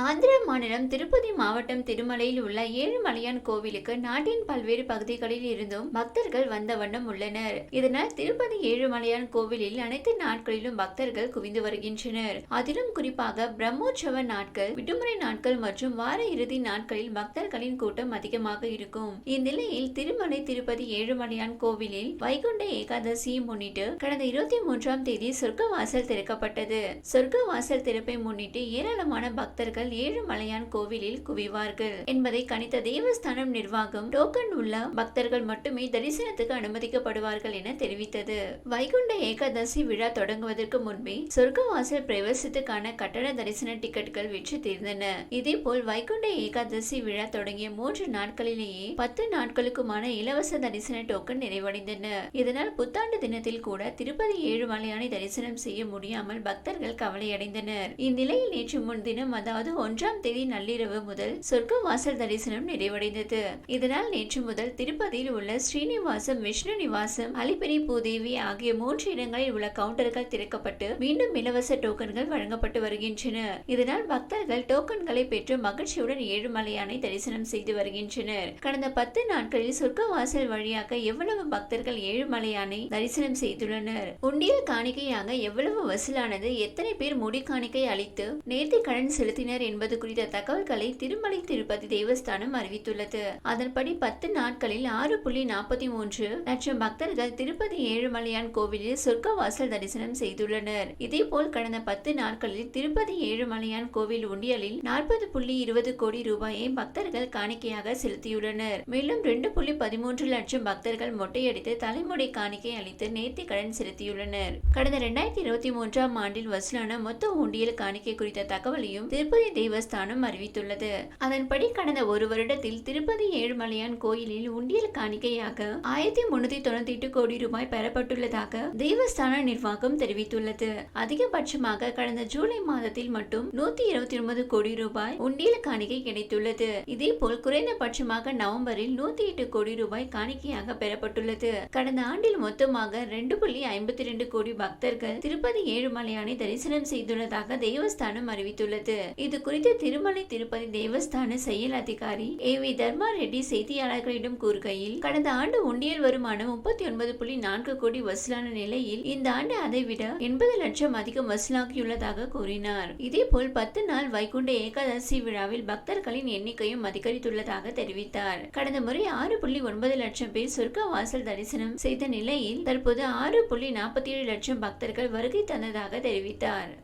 ஆந்திர மாநிலம் திருப்பதி மாவட்டம் திருமலையில் உள்ள ஏழுமலையான் கோவிலுக்கு நாட்டின் பல்வேறு பகுதிகளில் இருந்தும் பக்தர்கள் வந்த வண்ணம் உள்ளனர். இதனால் திருப்பதி ஏழுமலையான் கோவிலில் அனைத்து நாட்களிலும் பக்தர்கள் குவிந்து வருகின்றனர். அதிலும் குறிப்பாக பிரம்மோற்சவ நாட்கள் விடுமுறை நாட்கள் மற்றும் வார இறுதி நாட்களில் பக்தர்களின் கூட்டம் அதிகமாக இருக்கும். இந்நிலையில் திருமலை திருப்பதி ஏழுமலையான் கோவிலில் வைகுண்ட ஏகாதசியை முன்னிட்டு கடந்த இருபத்தி மூன்றாம் தேதி சொர்க்கவாசல் திறக்கப்பட்டது. சொர்க்கவாசல் திறப்பை முன்னிட்டு ஏராளமான பக்தர்கள் ஏழுமலையான் கோவிலில் குவிவார்கள் என்பதை கணித்த தேவஸ்தானம் நிர்வாகம் டோக்கன் உள்ள பக்தர்கள் மட்டுமே தரிசனத்துக்கு அனுமதிக்கப்படுவார்கள் என தெரிவித்தது. வைகுண்ட ஏகாதசி விழா தொடங்குவதற்கு முன்பே சொர்க்கவாசல் பிரவேசத்துக்கான கட்டண தரிசன டிக்கெட்டுகள் விற்று தீர்ந்தன. இதேபோல் வைகுண்ட ஏகாதசி விழா தொடங்கிய மூன்று நாட்களிலேயே பத்து நாட்களுக்குமான இலவச தரிசன டோக்கன் நிறைவடைந்தன. இதனால் புத்தாண்டு தினத்தில் கூட திருப்பதி ஏழுமலையானை தரிசனம் செய்ய முடியாமல் பக்தர்கள் கவலையடைந்தனர். இந்நிலையில் நேற்று முன்தினம் அதாவது அதாவது ஒன்றாம் தேதி நள்ளிரவு முதல் சொர்க்க வாசல் தரிசனம் நிறைவடைந்தது. இதனால் நேற்று முதல் திருப்பதியில் உள்ள ஸ்ரீனிவாசம் விஷ்ணு நிவாசம் அலிபிரி பூதேவி ஆகிய மூன்று இடங்களில் உள்ள கவுண்டர்கள் திறக்கப்பட்டு மீண்டும் இலவச டோக்கன்கள் வழங்கப்பட்டு வருகின்றன. இதனால் பக்தர்கள் டோக்கன்களை பெற்று மகிழ்ச்சியுடன் ஏழுமலையானை தரிசனம் செய்து வருகின்றனர். கடந்த பத்து நாட்களில் சொர்க்க வாசல் வழியாக எவ்வளவு பக்தர்கள் ஏழுமலையானை தரிசனம் செய்துள்ளனர்? உண்டியல் காணிக்கையாக எவ்வளவு வசூலானது? எத்தனை பேர் முடி காணிக்கை அளித்து நேர்த்தி கடன் செலுத்தினர்? என்பது குறித்த தகவல்களை திருமலை திருப்பதி தேவஸ்தானம் அறிவித்துள்ளது. அதன்படி பத்து நாட்களில் ஆறு புள்ளி நாற்பத்தி மூன்று லட்சம் பக்தர்கள் திருப்பதி ஏழுமலையான் கோவிலில் சொர்க்கவாசல் தரிசனம் செய்துள்ளனர். இதேபோல் கடந்த பத்து நாட்களில் திருப்பதி ஏழுமலையான் கோவில் உண்டியலில் நாற்பது புள்ளி இருபது கோடி ரூபாயை பக்தர்கள் காணிக்கையாக செலுத்தியுள்ளனர். மேலும் ரெண்டு புள்ளி பதிமூன்று லட்சம் பக்தர்கள் மொட்டையடித்து தலைமுடி காணிக்கை அளித்து நேர்த்தி கடன் செலுத்தியுள்ளனர். கடந்த இரண்டாயிரத்தி இருபத்தி மூன்றாம் ஆண்டில் வசூலான மொத்த உண்டியல் காணிக்கை குறித்த தகவலையும் திருப்பதி தேவஸ்தானம் அறிவித்துள்ளது. அதன்படி கடந்த ஒரு வருடத்தில் திருப்பதி ஏழுமலையான் கோயிலில் உண்டியல் காணிக்கையாக ஆயிரத்தி முன்னூத்தி தொண்ணூத்தி எட்டு கோடி ரூபாய் பெறப்பட்டுள்ளதாக தேவஸ்தான நிர்வாகம் தெரிவித்துள்ளது. அதிகபட்சமாக கடந்த ஜூலை மாதத்தில் மட்டும் நூத்தி இருபத்தி ஒன்பது கோடி ரூபாய் உண்டியல் காணிக்கை கிடைத்துள்ளது. இதே போல் குறைந்தபட்சமாக நவம்பரில் நூத்தி எட்டு கோடி ரூபாய் காணிக்கையாக பெறப்பட்டுள்ளது. கடந்த ஆண்டில் மொத்தமாக ரெண்டு புள்ளி ஐம்பத்தி ரெண்டு கோடி பக்தர்கள் திருப்பதி ஏழுமலையானை தரிசனம் செய்துள்ளதாக தேவஸ்தானம் அறிவித்துள்ளது. இது குறித்து திருமலை திருப்பதி தேவஸ்தான செயல் அதிகாரி ஏ வி தர்மா ரெட்டி செய்தியாளர்களிடம் கூறுகையில் கடந்த ஆண்டு உண்டியல் வருமானம் முப்பத்தி ஒன்பது புள்ளி நான்கு கோடி வசூலான நிலையில் இந்த ஆண்டு அதைவிட எண்பது லட்சம் அதிகம் வசூலாகியுள்ளதாக கூறினார். இதேபோல் பத்து நாள் வைகுண்ட ஏகாதசி விழாவில் பக்தர்களின் எண்ணிக்கையும் அதிகரித்துள்ளதாக தெரிவித்தார். கடந்த முறை ஆறு புள்ளி ஒன்பது லட்சம் பேர் சொர்க்க வாசல் தரிசனம் செய்த நிலையில் தற்போது ஆறு புள்ளி நாற்பத்தி ஏழு லட்சம் பக்தர்கள் வருகை தந்ததாக தெரிவித்தார்.